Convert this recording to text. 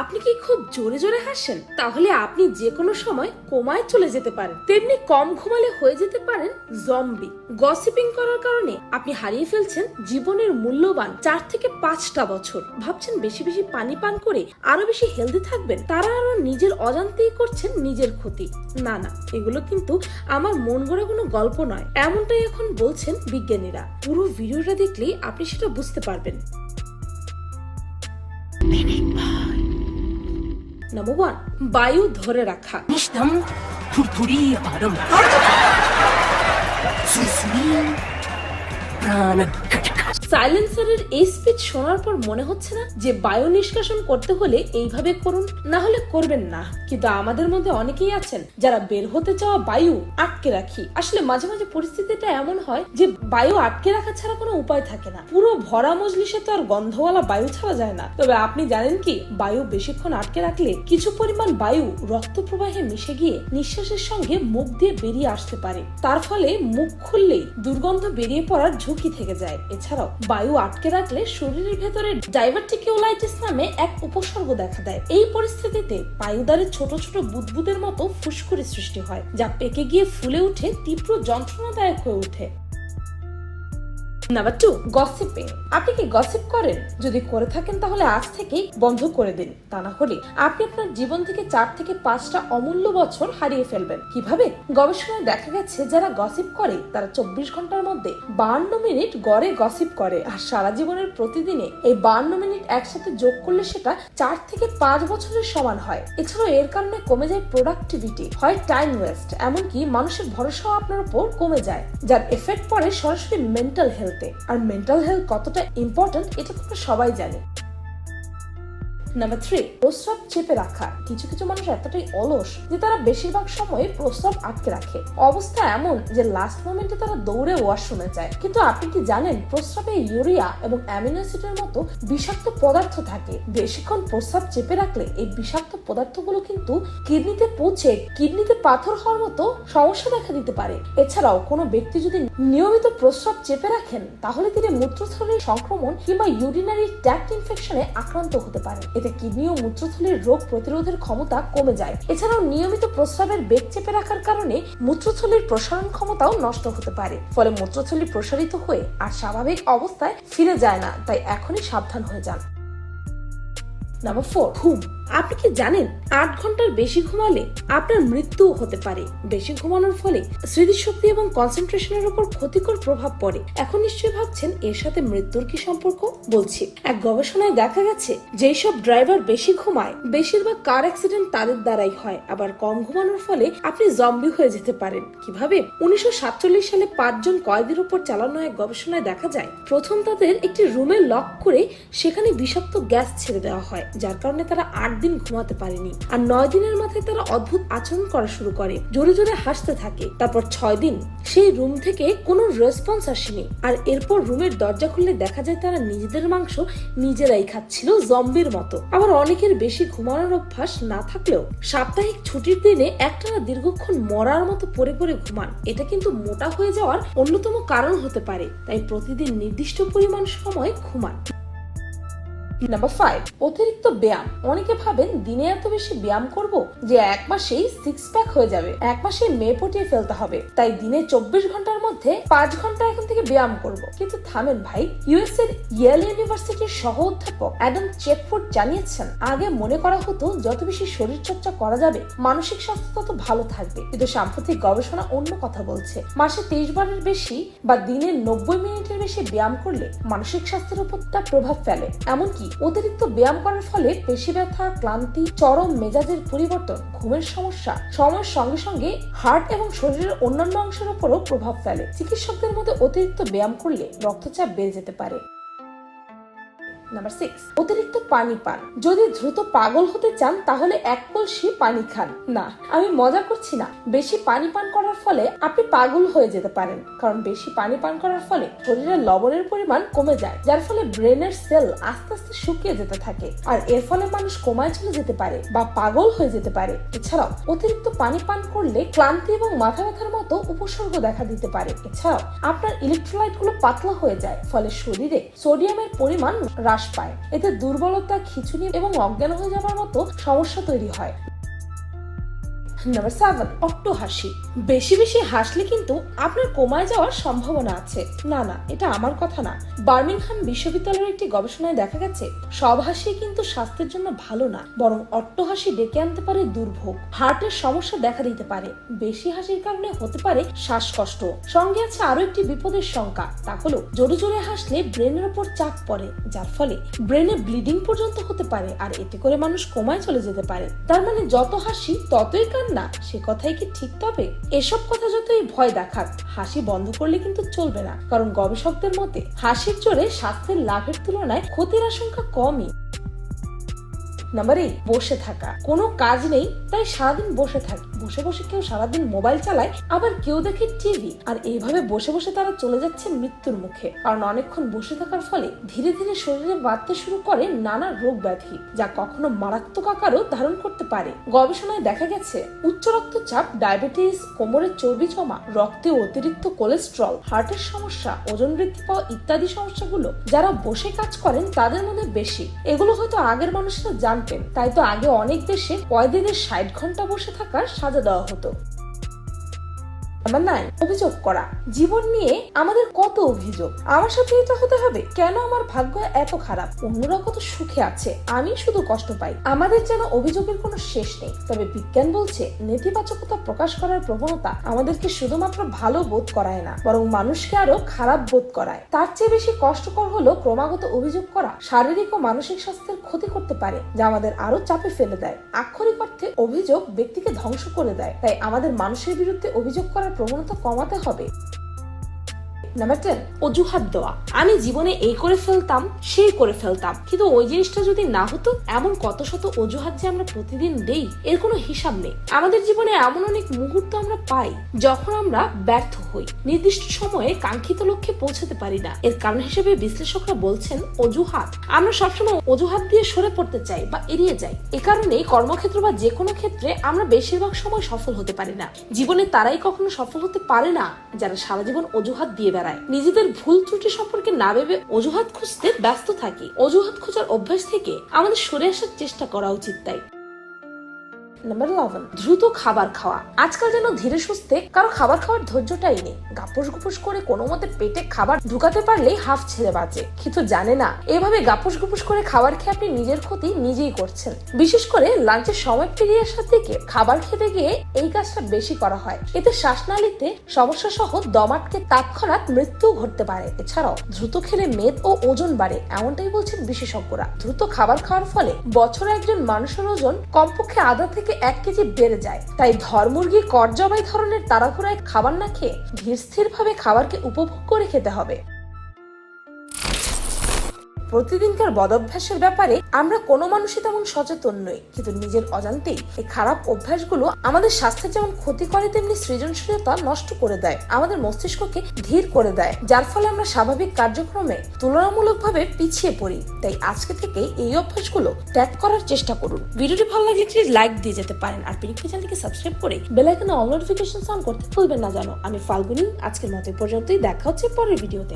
আপনি কি খুব জোরে জোরে হাসেন তাহলে আপনি যে কোনো সময় কোমায় চলে যেতে পারেন। তেমনি কম ঘুমালে হয়ে যেতে পারেন জম্বি গসিপিং করার কারণে আপনি হারিয়ে ফেলছেন জীবনের মূল্যবান চার থেকে পাঁচটা বছর। ভাবছেন বেশি বেশি পানি পান করে আরও বেশি হেলদি থাকবেন? তারা আরও নিজের অজান্তেই করছেন নিজের ক্ষতি। না না, এগুলো কিন্তু আমার মন গড়া কোনো গল্প নয়। এমনটাই এখন বলছেন বিজ্ঞানীরা। পুরো ভিডিওটা দেখলেই আপনি সেটা বুঝতে পারবেন। নাম্বার ওয়ান বায়ু ধরে রাখা। নিষ্ঠম ফুরফুরি পারম প্রাণ সাইলেন্সারের এই স্পিচ শোনার পর মনে হচ্ছে না যে বায়ু নিষ্কাশন করতে হলে এইভাবে করুন, না হলে করবেন না। কিন্তু আমাদের মধ্যে অনেকেই আছেন যারা বের হতে চাওয়া বায়ু আটকে রাখি। আসলে মাঝে মাঝে পরিস্থিতিটা এমন হয় যে বায়ু আটকে রাখা ছাড়া কোনো উপায় থাকে না। পুরো ভরা মজলিসে তো আর গন্ধওয়ালা বায়ু ছাড়া যায় না। তবে আপনি জানেন কি, বায়ু বেশিক্ষণ আটকে রাখলে কিছু পরিমাণ বায়ু রক্ত প্রবাহে মিশে গিয়ে নিঃশ্বাসের সঙ্গে মুখ দিয়ে বেরিয়ে আসতে পারে। তার ফলে মুখ খুললেই দুর্গন্ধ বেরিয়ে পড়ার ঝুঁকি থেকে যায়। এছাড়াও বায়ু আটকে রাখলে শরীরের ভেতরে ডাইভার্টিকিওলাইটিস নামে এক উপসর্গ দেখা দেয়। এই পরিস্থিতিতে বায়ুদ্বারে ছোট ছোট বুদবুদের মতো ফুসকুড়ি সৃষ্টি হয়, যা পেকে গিয়ে ফুলে উঠে তীব্র যন্ত্রণাদায়ক হয়ে ওঠে। নাম্বার টু গসিপিং আপনি কি গসিপ করেন? যদি করে থাকেন তাহলে আজ থেকেই বন্ধ করে দিন। তা না হলে আপনি আপনার জীবন থেকে চার থেকে পাঁচটা অমূল্য বছর হারিয়ে ফেলবেন। কীভাবে? গবেষণায় দেখা গেছে, যারা গসিপ করে, তারা চব্বিশ ঘণ্টার মধ্যে বান্ন মিনিট গড়ে গসিপ করে। আর সারা জীবনের প্রতিদিনে এই বান্ন মিনিট একসাথে যোগ করলে সেটা চার থেকে পাঁচ বছরের সমান হয়। এছাড়াও এর কারণে কমে যায় প্রোডাক্টিভিটি হয় টাইম ওয়েস্ট এমনকি মানুষের ভরসাও আপনার উপর কমে যায়, যার এফেক্ট পড়ে সরাসরি মেন্টাল হেলথে আর মেন্টাল হেলথ কতটা ইম্পর্ট্যান্ট এটা তোমরা সবাই জানে। নাম্বার থ্রি প্রস্রাব চেপে রাখা। কিছু কিছু মানুষ এতটাই অলস যে তারা বেশিরভাগ সময় প্রস্রাব আটকে রাখে। অবস্থা এমন যে লাস্ট মোমেন্টে তারা দৌড়ে ওয়াশরুমে যায়। কিন্তু আপনি কি জানেন, প্রস্রাবে ইউরিয়া এবং অ্যামিনো অ্যাসিডের মতো বিষাক্ত পদার্থ থাকে? বেশিক্ষণ প্রস্রাব চেপে রাখলে এই বিষাক্ত পদার্থগুলো কিন্তু কিডনিতে পৌঁছে কিডনিতে পাথর হওয়ার মতো সমস্যা দেখা দিতে পারে। এছাড়াও কোনো ব্যক্তি যদি নিয়মিত প্রস্রাব চেপে রাখেন, তাহলে তিনি মূত্রথলির সংক্রমণ কিংবা ইউরিনারি ট্র্যাক্ট ইনফেকশনে আক্রান্ত হতে পারেন। এতে কিডনি ও মূত্রথলির রোগ প্রতিরোধের ক্ষমতা কমে যায়। এছাড়াও নিয়মিত প্রস্রাবের বেগ চেপে রাখার কারণে মূত্রথলির প্রসারণ ক্ষমতাও নষ্ট হতে পারে। ফলে মূত্রথলি প্রসারিত হয়ে আর স্বাভাবিক অবস্থায় ফিরে যায় না, তাই এখনই সাবধান হয়ে যান। নাম্বার ফোর, ঘুম। আপনি কি জানেন আট ঘণ্টার বেশি ঘুমালে আপনার মৃত্যু হতে পারে? বেশি ঘুমানোর ফলে স্মৃতিশক্তি এবং কনসেন্ট্রেশনের উপর ক্ষতিকর প্রভাব পড়ে। এখন নিশ্চয়ই ভাবছেন এর সাথে মৃত্যুর কি সম্পর্ক? বলছি, এক গবেষণায় দেখা গেছে, যেই সব ড্রাইভার বেশি ঘুমায়, বেশিরভাগ কার অ্যাক্সিডেন্ট তাদের দ্বারাই হয়। আবার কম ঘুমানোর ফলে আপনি জম্বি হয়ে যেতে পারেন। কীভাবে? উনিশশো সাতচল্লিশ সালে পাঁচজন কয়েদির উপর চালানো এক গবেষণায় দেখা যায়, প্রথম তাদের একটি রুমে লক করে সেখানে বিষাক্ত গ্যাস ছেড়ে দেওয়া হয়। যার কারণে তারা আট দিন ঘুমাতে পারেনি। আর নয় দিনের মাথায় তারা অদ্ভুত আচরণ করা শুরু করে। জোরে জোরে হাসতে থাকে। তারপর ছয় দিন সেই রুম থেকে কোনো রেসপন্স আসেনি। আর এরপর রুমের দরজা খুললে দেখা যায় তারা নিজেদের মাংস নিজেরাই খাচ্ছিল জম্বির মতো। আবার অনেকের বেশি ঘুমানোর অভ্যাস না থাকলেও সাপ্তাহিক ছুটির দিনে একটানা দীর্ঘক্ষণ মরার মতো পড়ে পড়ে ঘুমান। এটা কিন্তু মোটা হয়ে যাওয়ার অন্যতম কারণ হতে পারে। তাই প্রতিদিন নির্দিষ্ট পরিমাণ সময় ঘুমান। নাম্বার ফাইভ অতিরিক্ত ব্যায়াম। অনেকে ভাবেন দিনে এত বেশি ব্যায়াম করব যে এক মাসেই সিক্স প্যাক হয়ে যাবে। এক মাসে মেয়ে পটিয়ে ফেলতে হবে। তাই দিনে চব্বিশ ঘণ্টার মধ্যে পাঁচ ঘণ্টা এখন থেকে ব্যায়াম করব। কিন্তু থামেন ভাই ইউএস এর ইয়েল ইউনিভার্সিটির সহ অধ্যাপক অ্যাডাম চেকফোর্ড জানিয়েছেন, আগে মনে করা হতো যত বেশি শরীর চর্চা করা যাবে, মানসিক স্বাস্থ্য তত ভালো থাকবে। কিন্তু সাম্প্রতিক গবেষণা অন্য কথা বলছে। মাসে তেইশ বারের বেশি বা দিনে নব্বই মিনিটের বেশি ব্যায়াম করলে মানসিক স্বাস্থ্যের উপর তা প্রভাব ফেলে। এমনকি অতিরিক্ত ব্যায়াম করার ফলে পেশি ব্যথা, ক্লান্তি, চরম মেজাজের পরিবর্তন, ঘুমের সমস্যা, সময়ের সঙ্গে সঙ্গে হার্ট এবং শরীরের অন্যান্য অংশের উপরও প্রভাব ফেলে। চিকিৎসকদের মধ্যে অতিরিক্ত ব্যায়াম করলে রক্তচাপ বেড়ে যেতে পারে। নাম্বার সিক্স অতিরিক্ত পানি পান। যদি দ্রুত পাগল হতে চান, তাহলে এক কলসি পানি খান। না, আমি মজা করছি না। বেশি পানি পান করার ফলে আপনি পাগল হয়ে যেতে পারেন। কারণ বেশি পানি পান করার ফলে শরীরে লবণের পরিমাণ কমে যায়, যার ফলে ব্রেনের সেল আস্তে আস্তে শুকিয়ে যেতে থাকে। আর এর ফলে মানুষ কোমায় চলে যেতে পারে বা পাগল হয়ে যেতে পারে। এছাড়াও, অতিরিক্ত পানি পান করলে ক্লান্তি এবং মাথা ব্যথার মতো উপসর্গ দেখা দিতে পারে। এছাড়াও, আপনার ইলেকট্রোলাইটগুলো পাতলা হয়ে যায়, ফলে শরীরে সোডিয়ামের পরিমাণ হ্রাস হ্রাস পায়। এতে দুর্বলতা খিচুড়ি এবং অজ্ঞান হয়ে যাওয়ার মতো সমস্যা তৈরি হয়। নাম্বার সেভেন অট্ট হাসি। বেশি বেশি হাসলে কিন্তু আপনার যাওয়ার সম্ভাবনা আছে। না না, এটা আমার কথা না। বার্মিংহাম বিশ্ববিদ্যালয়ের একটি গবেষণায় দেখা গেছে, সব হাসি কিন্তু স্বাস্থ্যের জন্য ভালো না, বরং অট্ট হাসি ডেকে আনতে পারে দুর্ভোগ। হার্টের সমস্যা দেখা দিতে পারে। বেশি হাসির কারণে হতে পারে শ্বাসকষ্ট। সঙ্গে আছে আরও একটি বিপদের শঙ্কা, তা হলো জোরে জোরে হাসলে ব্রেনের উপর চাপ পড়ে, যার ফলে ব্রেনে ব্লিডিং পর্যন্ত হতে পারে, আর এতে করে মানুষ কোমায় চলে যেতে পারে। তার মানে যত হাসি, ততই কান্না সে কথাই কি ঠিক তবে? এসব কথা যতই ভয় দেখাক, হাসি বন্ধ করলে কিন্তু চলবে না। কারণ গবেষকদের মতে, হাসির জোরে স্বাস্থ্যের লাভের তুলনায় ক্ষতির আশঙ্কা কমই। নাম্বার এইট বসে থাকা। কোনো কাজ নেই, তাই সারাদিন বসে থাকে। বসে বসে কেউ সারাদিন মোবাইল চালায়, আবার কেউ দেখে টিভি। আর এইভাবে বসে বসে তারা চলে যাচ্ছে মৃত্যুর মুখে। কারণ অনেকক্ষণ বসে থাকার ফলে ধীরে ধীরে শরীরে বাড়তে শুরু করে নানা রোগ ব্যাধি, যা কখনো মারাত্মক আকারও ধারণ করতে পারে। গবেষণায় দেখা গেছে, উচ্চ রক্তচাপ, ডায়াবেটিস কোমরের চর্বি জমা, রক্তে অতিরিক্ত কোলেস্ট্রল, হার্টের সমস্যা, ওজন বৃদ্ধি পাওয়া ইত্যাদি সমস্যাগুলো যারা বসে কাজ করেন তাদের মধ্যে বেশি। এগুলো হয়তো আগের মানুষরা জানতেন। তাই তো আগে অনেক দেশে কয়েদিদের ষাট ঘণ্টা বসে থাকার সাজা দেওয়া হতো নাম্বার নাইন অভিযোগ করা। জীবন নিয়ে আমাদের কত অভিযোগ। আমার সাথে এটা হতে হবে। কেন আমার ভাগ্য এত খারাপ? অন্যরা কত সুখে আছে? আমি শুধু কষ্ট পাই। আমাদের যেন অভিযোগের কোনো শেষ নেই। তবে বিজ্ঞান বলছে, নেতিবাচকতা প্রকাশ করার প্রবণতা আমাদেরকে শুধুমাত্র ভালো বোধ করায় না, বরং মানুষকে আরও খারাপ বোধ করায়। তার চেয়ে বেশি কষ্টকর হলো ক্রমাগত অভিযোগ করা। শারীরিক ও মানসিক স্বাস্থ্যের ক্ষতি করতে পারে, যা আমাদের আরও চাপে ফেলে দেয়। আক্ষরিক অর্থে অভিযোগ ব্যক্তিকে ধ্বংস করে দেয়। তাই আমাদের মানুষের বিরুদ্ধে অভিযোগ করার প্রবণতা কমাতে হবে। নাম্বার টেন অজুহাত দেওয়া। আমি জীবনে এই করে ফেলতাম, সেই করে ফেলতাম। কিন্তু ওই জিনিসটা যদি না হতো, এমন কত শত অজুহাত যে আমরা প্রতিদিন দেই, এর কোনো হিসাব নেই। আমাদের জীবনে এমন অনেক মুহূর্ত আমরা পাই, যখন আমরা ব্যর্থ হই। নির্দিষ্ট সময়ে কাঙ্ক্ষিত লক্ষ্যে পৌঁছাতে পারি না। এর কারণ হিসেবে বিশ্লেষকরা বলছেন অজুহাত। আমরা সবসময় অজুহাত দিয়ে সরে পড়তে চাই বা এড়িয়ে যাই। এ কারণেই কর্মক্ষেত্র বা যে কোনো ক্ষেত্রে আমরা বেশিরভাগ সময় সফল হতে পারি না। জীবনে তারাই কখনো সফল হতে পারে না, যারা সারা জীবন অজুহাত দিয়ে নিজেদের ভুল ত্রুটি সম্পর্কে না ভেবে অজুহাত খুঁজতে ব্যস্ত থাকি। অজুহাত খোঁজার অভ্যাস থেকে আমাদের সরে আসার চেষ্টা করা উচিত তাই। নাম্বার ইলেভেন দ্রুত খাবার খাওয়া। আজকাল যেন ধীরে সুস্থে কারও খাবার খাওয়ার ধৈর্যটাই নেই। গাপস গুপস করে কোনো মতে পেটে খাবার ঢুকাতে পারলেই হাফ ছেড়ে বাঁচে। কিন্তু জানে না? এভাবে গাপস গুপস করে খাবার খেয়ে আপনি নিজের ক্ষতি নিজেই করছেন। বিশেষ করে লাঞ্চের সময় পেরিয়ে আসার থেকে খাবার খেতে গিয়ে এই কাজটা বেশি করা হয়। এতে শ্বাসনালীতে সমস্যা সহ দমাটকে তৎক্ষণাৎ মৃত্যু ঘটতে পারে। এছাড়াও দ্রুত খেলে মেদ ও ওজন বাড়ে, এমনটাই বলছেন বিশেষজ্ঞরা। দ্রুত খাবার খাওয়ার ফলে বছরে একজন মানুষের ওজন কমপক্ষে আধা থেকে এক কেজি বেড়ে যায়। তাই ধর্মুরগি করজবাই ধরনের তাড়াহুড়ায় খাবার না খেয়ে ধীর স্থির ভাবে খাবারকে উপভোগ করে খেতে হবে। প্রতিদিনকার বদভ্যাসের ব্যাপারে আমরা কোনো মানুষই তেমন সচেতন নই। কিন্তু নিজের অজান্তেই এই খারাপ অভ্যাসগুলো আমাদের স্বাস্থ্যের যেমন ক্ষতি করে, তেমনি সৃজনশীলতা নষ্ট করে দেয়, আমাদের মস্তিষ্ককে ধীর করে দেয়, যার ফলে আমরা স্বাভাবিক কার্যক্রমে তুলনামূলকভাবে পিছিয়ে পড়ি। তাই আজকে থেকে এই অভ্যাসগুলো ত্যাগ করার চেষ্টা করুন। ভিডিওটি ভালো লাগলে প্লিজ লাইক দিয়ে যেতে পারেন। আর পিনিকি চ্যানেলকে সাবস্ক্রাইব করে বেল আইকনে অল নোটিফিকেশন অন করতে ভুলবেন না জানো। আমি ফাল্গুনি, আজকের মতো পর্যন্তই। দেখা হচ্ছে পরের ভিডিওতে।